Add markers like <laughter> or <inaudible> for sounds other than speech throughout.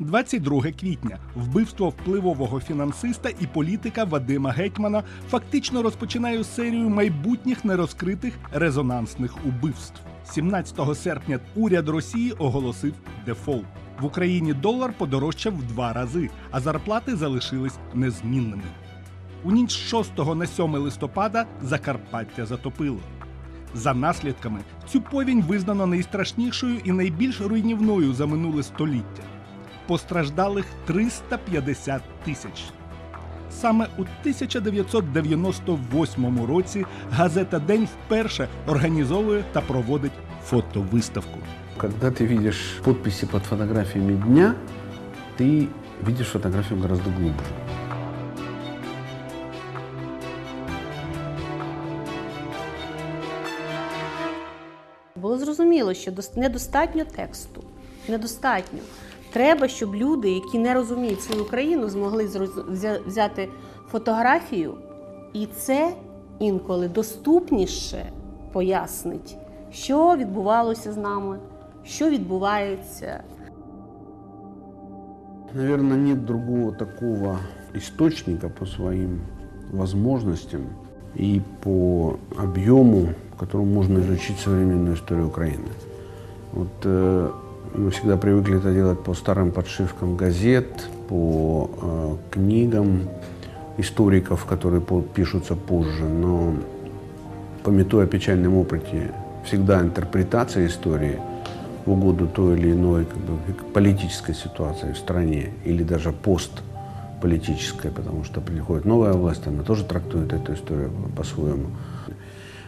22 квітня. Вбивство впливового фінансиста і політика Вадима Гетьмана фактично розпочинає серію майбутніх нерозкритих резонансних убивств. 17 серпня уряд Росії оголосив дефолт. В Україні долар подорожчав в два рази, а зарплати залишились незмінними. У ніч з 6 на 7 листопада Закарпаття затопило. За наслідками цю повінь визнано найстрашнішою і найбільш руйнівною за минуле століття. Постраждалих 350 тисяч. Саме у 1998 році газета День вперше організовує та проводить фотовиставку. Когда ты видишь подписи под фотографиями дня, ты видишь фотографию гораздо глубже. Було зрозуміло, що недостатньо тексту. Недостатньо. Треба, щоб люди, які не розуміють свою країну, змогли зроз- взя- взяти фотографію, і це інколи доступніше пояснить, що відбувалося з нами, що відбувається. Наверное, нет другого такого источника по своим возможностям и по объему, которым можно изучить современную историю Украины. Вот э, мы всегда привыкли это делать по старым подшивкам газет, по э, книгам историков, которые по- пишутся позже, но пометуя о печальном опыте, всегда интерпретация истории в угоду той или иной как бы, политической ситуации в стране или даже постполитической, потому что приходит новая власть, она тоже трактует эту историю по-своему.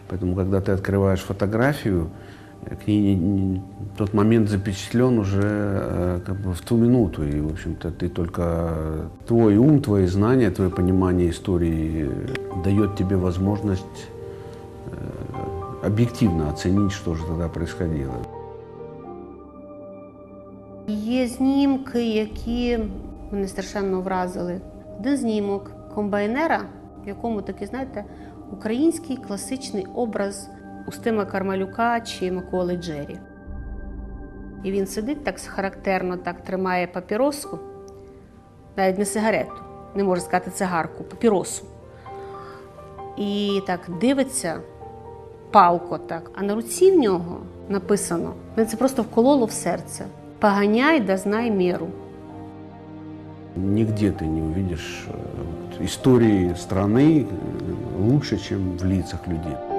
Поэтому, когда ты открываешь фотографию, э, к ней не- не- тот момент запечатлен уже э, как бы в ту минуту. И, в общем-то, ты только э, твой ум, твои знания, твое понимание истории э, дает тебе возможность э, объективно оценить, что же тогда происходило. Є знімки, які мене страшенно вразили. Один знімок комбайнера, в якому такий, знаєте, український класичний образ Устима Кармалюка чи Миколи Джері. І він сидить так характерно, так тримає папіроску, навіть не сигарету, не можу сказати цигарку, папіросу. І так дивиться палко так. А на руці в нього написано, мене це просто вкололо в серце. Поганяй да знай міру. Нигде ты не увидишь э, вот истории страны э, лучше, чем в лицах людей.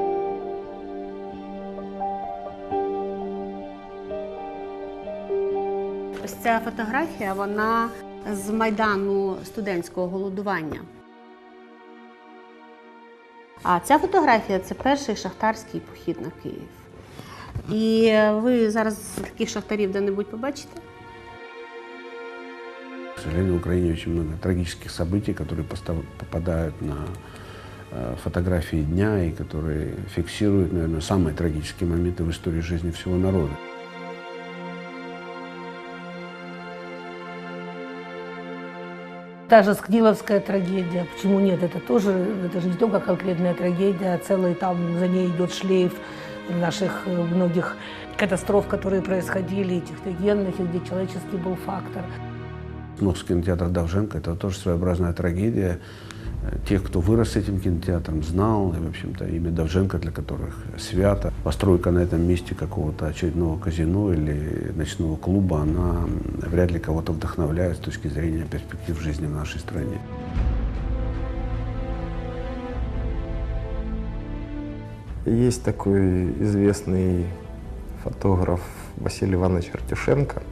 ця фотографія, вона з майдану студентського голодування. А ця фотографія це перший шахтарський похід на Київ. І ви зараз таких шахтарів де-небудь побачите? К сожалению, в Украине очень много трагических событий, которые постав- попадают на э, фотографии дня и которые фиксируют, наверное, самые трагические моменты в истории жизни всего народа. Та же Скниловская трагедия. Почему нет? Это тоже, это же не только конкретная трагедия, а целый там за ней идет шлейф наших э, многих катастроф, которые происходили, и техногенных, и где человеческий был фактор. Московский кинотеатр Давженко – это тоже своеобразная трагедия э, Тех, кто вырос с этим кинотеатром, знал, и, в общем-то, имя Давженко, для которых свято. Постройка на этом месте какого-то очередного казино или ночного клуба, она вряд ли кого-то вдохновляет с точки зрения перспектив жизни в нашей стране. Есть такой известный фотограф Василий Иванович Артюшенко.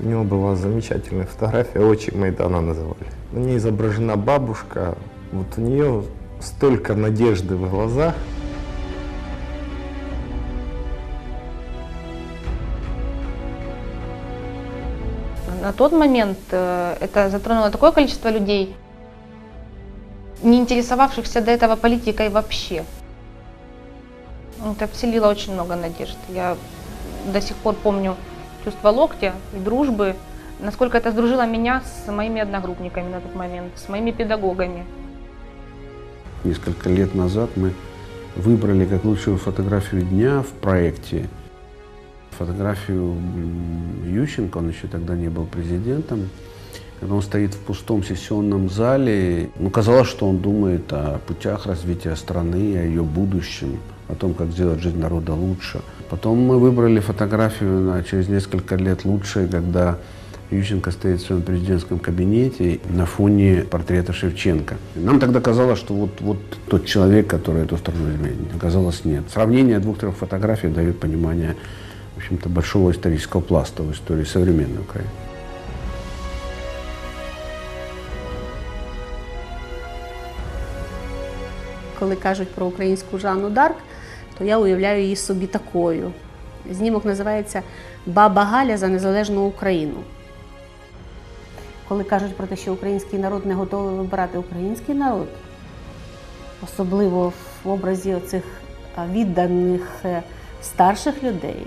У него была замечательная фотография, «Очи Майдана» называли. На ней изображена бабушка, вот у нее столько надежды в глазах. На тот момент э, это затронуло такое количество людей, не интересовавшихся до этого политикой вообще. Это вселило очень много надежд. Я до сих пор помню чувство локтя и дружбы, насколько это сдружило меня с моими одногруппниками на тот момент, с моими педагогами. Несколько лет назад мы выбрали как лучшую фотографию дня в проекте. Фотографию Ющенко, он еще тогда не был президентом, когда он стоит в пустом сессионном зале, ну, казалось, что он думает о путях развития страны, о ее будущем, о том, как сделать жизнь народа лучше. Потом мы выбрали фотографию на, через несколько лет лучше, когда Ющенко стоит в своем президентском кабинете на фоне портрета Шевченко. Нам тогда казалось, что вот, вот тот человек, который эту страну изменит. Оказалось, нет. Сравнение двух-трех фотографий дает понимание, в общем-то, большого исторического пласта в истории современной Украины. Коли кажуть про українську Жанну Дарк, то я уявляю її собі такою. Знімок називається Баба Галя за незалежну Україну. Коли кажуть про те, що український народ не готовий вибирати український народ, особливо в образі оцих відданих е, старших людей,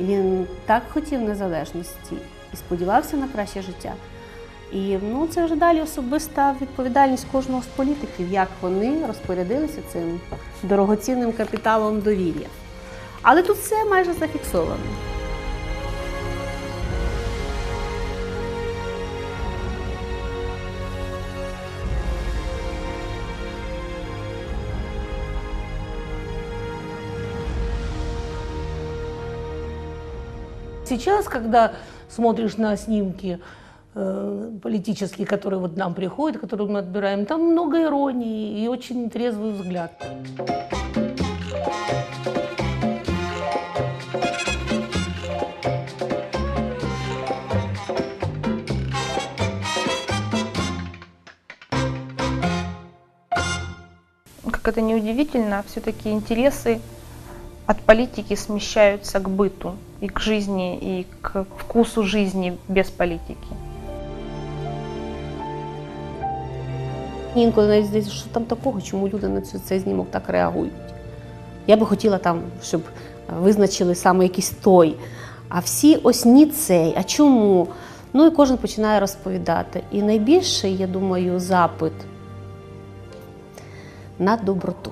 він так хотів незалежності і сподівався на краще життя. І ну, це вже далі особиста відповідальність кожного з політиків, як вони розпорядилися цим дорогоцінним капіталом довір'я. Але тут все майже зафіксовано. Сейчас, когда смотришь на снимки политические, которые вот нам приходят, которые мы отбираем, там много иронии и очень трезвый взгляд. Как это ни удивительно, все-таки интересы от политики смещаются к быту и к жизни, и к вкусу жизни без политики. Інколи навіть здається, що там такого, чому люди на цей знімок так реагують. Я би хотіла там, щоб визначили саме якийсь той. А всі ось ні цей. А чому? Ну і кожен починає розповідати. І найбільший, я думаю, запит на доброту.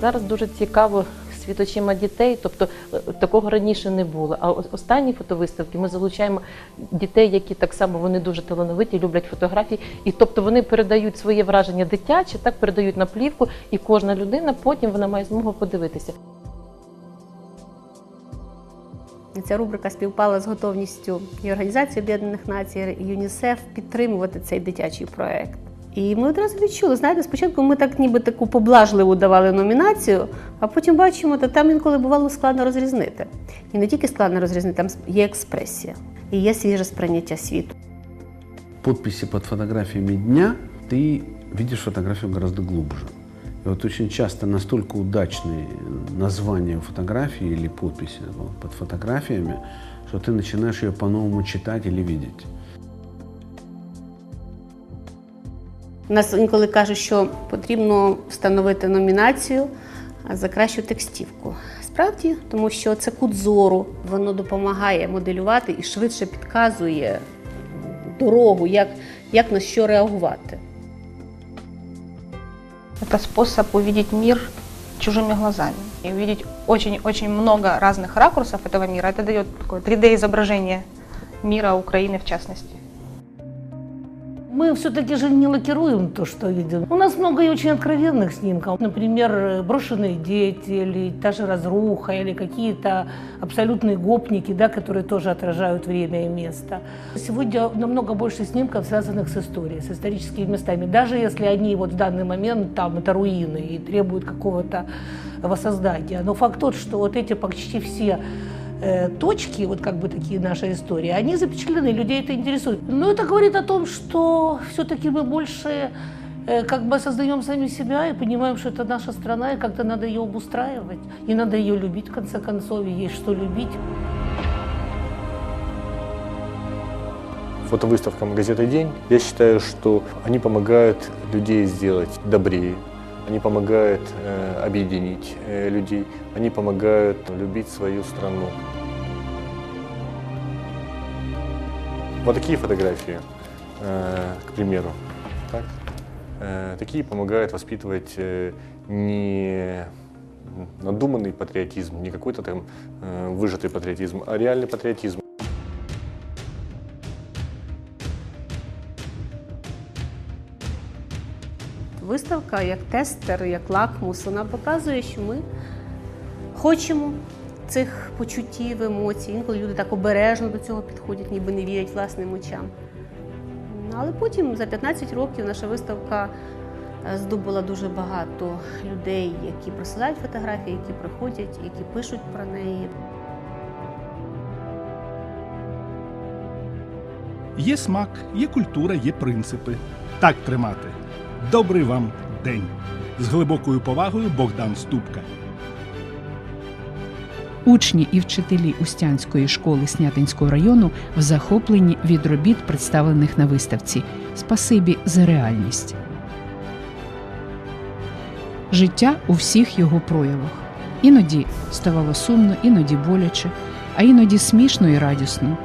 Зараз дуже цікаво світ очима дітей, тобто е, такого раніше не було. А останні фотовиставки ми залучаємо дітей, які так само вони дуже талановиті, люблять фотографії, і тобто вони передають своє враження дитяче, так передають на плівку, і кожна людина потім вона має змогу подивитися. Ця рубрика співпала з готовністю і Організації Об'єднаних Націй, і ЮНІСЕФ підтримувати цей дитячий проект. І ми одразу відчули, знаєте, спочатку ми так ніби таку поблажливу давали номінацію, а потім бачимо, та там інколи бувало складно розрізнити. І не тільки складно розрізнити, там є експресія і є свіже сприйняття світу. подписи под фотографиями дня, ты видишь фотографию гораздо глубже. И вот очень часто настолько удачные названия у фотографии или подписи вот, под фотографиями, что ты начинаешь ее по-новому читать или видеть. У нас інколи кажуть, що потрібно встановити номінацію за кращу текстівку. Справді, тому що це кут зору, воно допомагає моделювати і швидше підказує дорогу, як, як на що реагувати. Это способ увидеть мир чужими глазами и увидеть очень-очень много разных ракурсов этого мира. Это дает такое 3D-изображение мира, Украины в частности. Мы все-таки же не лакируем то, что видим. У нас много и очень откровенных снимков. Например, брошенные дети, или та же разруха, или какие-то абсолютные гопники, да, которые тоже отражают время и место. Сегодня намного больше снимков, связанных с историей, с историческими местами. Даже если они вот в данный момент там это руины и требуют какого-то воссоздания. Но факт тот, что вот эти почти все э, точки, вот как бы такие наши истории, они запечатлены, людей это интересует. Но это говорит о том, что все-таки мы больше э, как бы создаем сами себя и понимаем, что это наша страна, и как-то надо ее обустраивать. И надо ее любить, в конце концов, и есть что любить. фотовыставкам «Газета День», я считаю, что они помогают людей сделать добрее. Они помогают э, объединить э, людей, они помогают любить свою страну. Вот такие фотографии, э, к примеру, так? Такие помогают воспитывать не надуманный патриотизм, не какой-то там выжатый патриотизм, а реальный патриотизм. Виставка як тестер, як лакмус, вона показує, що ми хочемо цих почуттів, емоцій. Інколи люди так обережно до цього підходять, ніби не вірять власним очам. Але потім за 15 років наша виставка е, здобула дуже багато людей, які присилають фотографії, які приходять, які пишуть про неї. Є смак, є культура, є принципи. Так тримати. Добрий вам день! З глибокою повагою Богдан Ступка. Учні і вчителі Устянської школи Снятинського району в захопленні від робіт, представлених на виставці. Спасибі за реальність. Життя у всіх його проявах. Іноді ставало сумно, іноді боляче, а іноді смішно і радісно.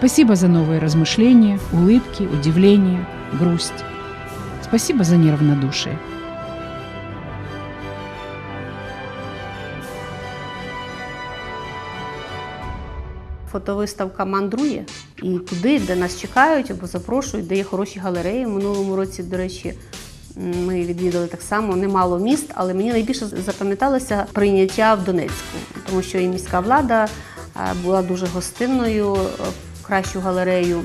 Спасибо за новые размышления, улыбки, удивления, грусть. Спасибо за неравнодушие. Фотовиставка мандрує і туди, де нас чекають або запрошують, де є хороші галереї. В минулому році, до речі, м, ми відвідали так само немало міст, але мені найбільше запам'яталося прийняття в Донецьку, тому що і міська влада е, була дуже гостинною. Кращу галерею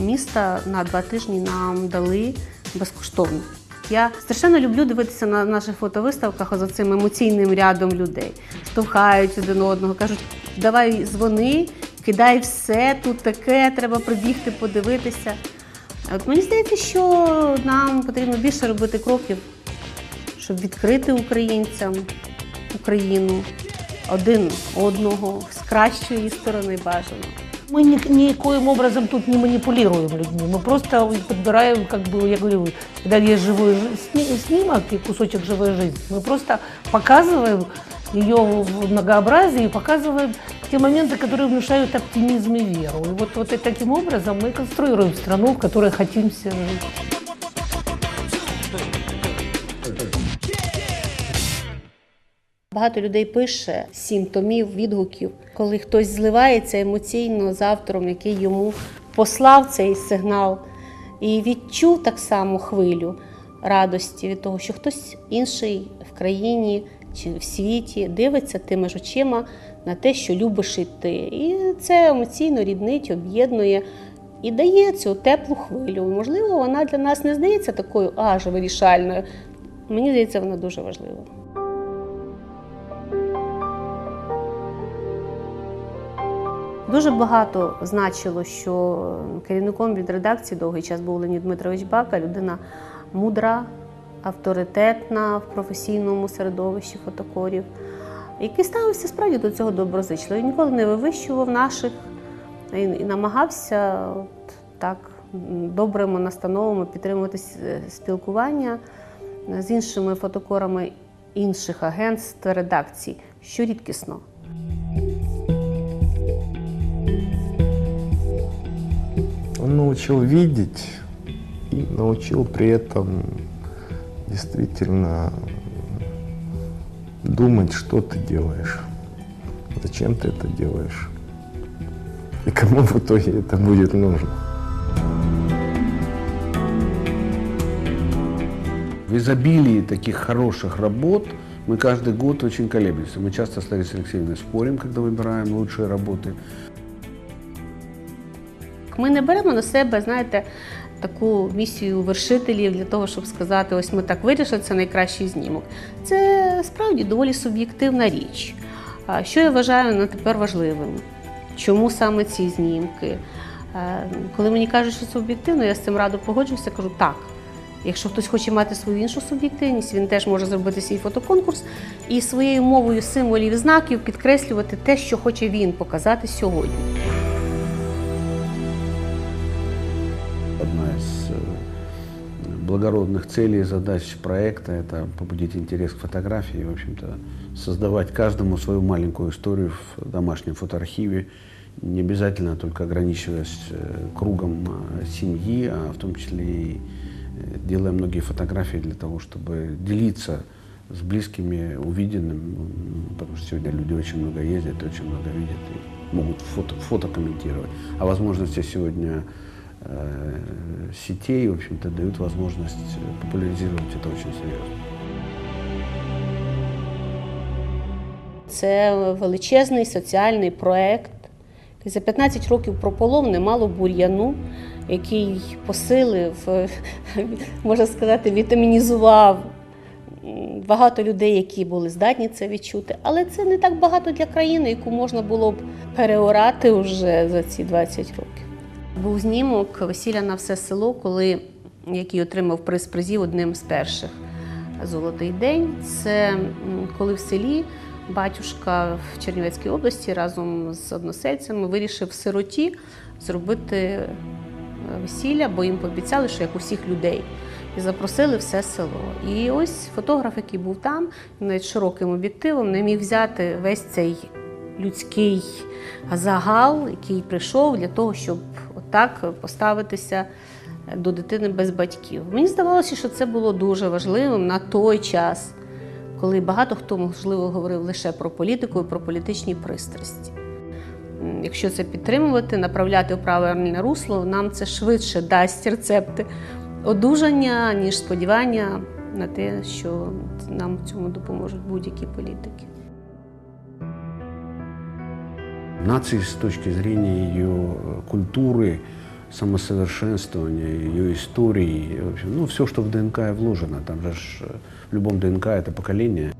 міста на два тижні нам дали безкоштовно. Я страшенно люблю дивитися на наших фотовиставках за цим емоційним рядом людей. Штовхають один одного, кажуть, давай дзвони, кидай все, тут таке, треба прибігти, подивитися. От мені здається, що нам потрібно більше робити кроків, щоб відкрити українцям Україну один одного з кращої сторони бажано. Мы ни, никоим образом тут не манипулируем людьми. Мы просто подбираем, как бы я говорю, когда есть живой жи- сни- снимок и кусочек живой жизни, мы просто показываем ее в многообразии и показываем те моменты, которые внушают оптимизм и веру. И вот, вот и таким образом мы конструируем страну, в которой хотим все жить. Багато людей пише сім томів відгуків, коли хтось зливається емоційно з автором, який йому послав цей сигнал, і відчув так само хвилю радості від того, що хтось інший в країні чи в світі дивиться тими ж очима на те, що любиш і. І це емоційно ріднить, об'єднує і дає цю теплу хвилю. Можливо, вона для нас не здається такою аж вирішальною. Мені здається, вона дуже важлива. Дуже багато значило, що керівником від редакції довгий час був Леонід Дмитрович Бака, людина мудра, авторитетна в професійному середовищі фотокорів, який ставився справді до цього доброзичливо. Він ніколи не вивищував наших і, намагався от, так добрими настановами підтримувати спілкування з іншими фотокорами інших агентств редакцій, що рідкісно. Он научил видеть и научил при этом действительно думать, что ты делаешь, зачем ты это делаешь и кому в итоге это будет нужно. В изобилии таких хороших работ мы каждый год очень колеблемся. Мы часто с Ларисой Алексеевной спорим, когда выбираем лучшие работы. Ми не беремо на себе, знаєте, таку місію вершителів для того, щоб сказати, ось ми так вирішили, це найкращий знімок. Це справді доволі суб'єктивна річ. Що я вважаю на тепер важливим? Чому саме ці знімки? Коли мені кажуть, що це об'єктивно, я з цим радо погоджуюся, кажу так. Якщо хтось хоче мати свою іншу суб'єктивність, він теж може зробити свій фотоконкурс і своєю мовою символів і знаків підкреслювати те, що хоче він показати сьогодні. Благородных целей и задач проекта – это побудить интерес к фотографии, в общем-то, создавать каждому свою маленькую историю в домашнем фотоархиве, не обязательно только ограничиваясь э, кругом э, семьи, а в том числе и э, делая многие фотографии для того, чтобы делиться с близкими увиденным, м, потому что сегодня люди очень много ездят, очень много видят и могут фото, фото комментировать. А возможности сегодня сетей, в общем-то, дают возможность э, популяризировать это очень серьезно. Це величезний соціальний проект. За 15 років прополов немало бур'яну, який посилив, <laughs> можна сказати, вітамінізував багато людей, які були здатні це відчути. Але це не так багато для країни, яку можна було б переорати вже за ці 20 років. Був знімок весілля на все село, коли який отримав приз призів одним з перших. Золотий день це коли в селі батюшка в Чернівецькій області разом з односельцями вирішив в сироті зробити е, весілля, бо їм пообіцяли, що як у всіх людей. І запросили все село. І ось фотограф, який був там, навіть широким об'єктивом, не міг взяти весь цей людський загал, який прийшов для того, щоб отак поставитися до дитини без батьків. Мені здавалося, що це було дуже важливим на той час, коли багато хто, можливо, говорив лише про політику і про політичні пристрасті. Якщо це підтримувати, направляти в правильне русло, нам це швидше дасть рецепти одужання, ніж сподівання на те, що нам в цьому допоможуть будь-які політики. Нации с точки зрения ее э, культуры, самосовершенствования, ее истории, в общем, ну, все, что в ДНК и вложено. Там же ж, э, в любом ДНК это поколение.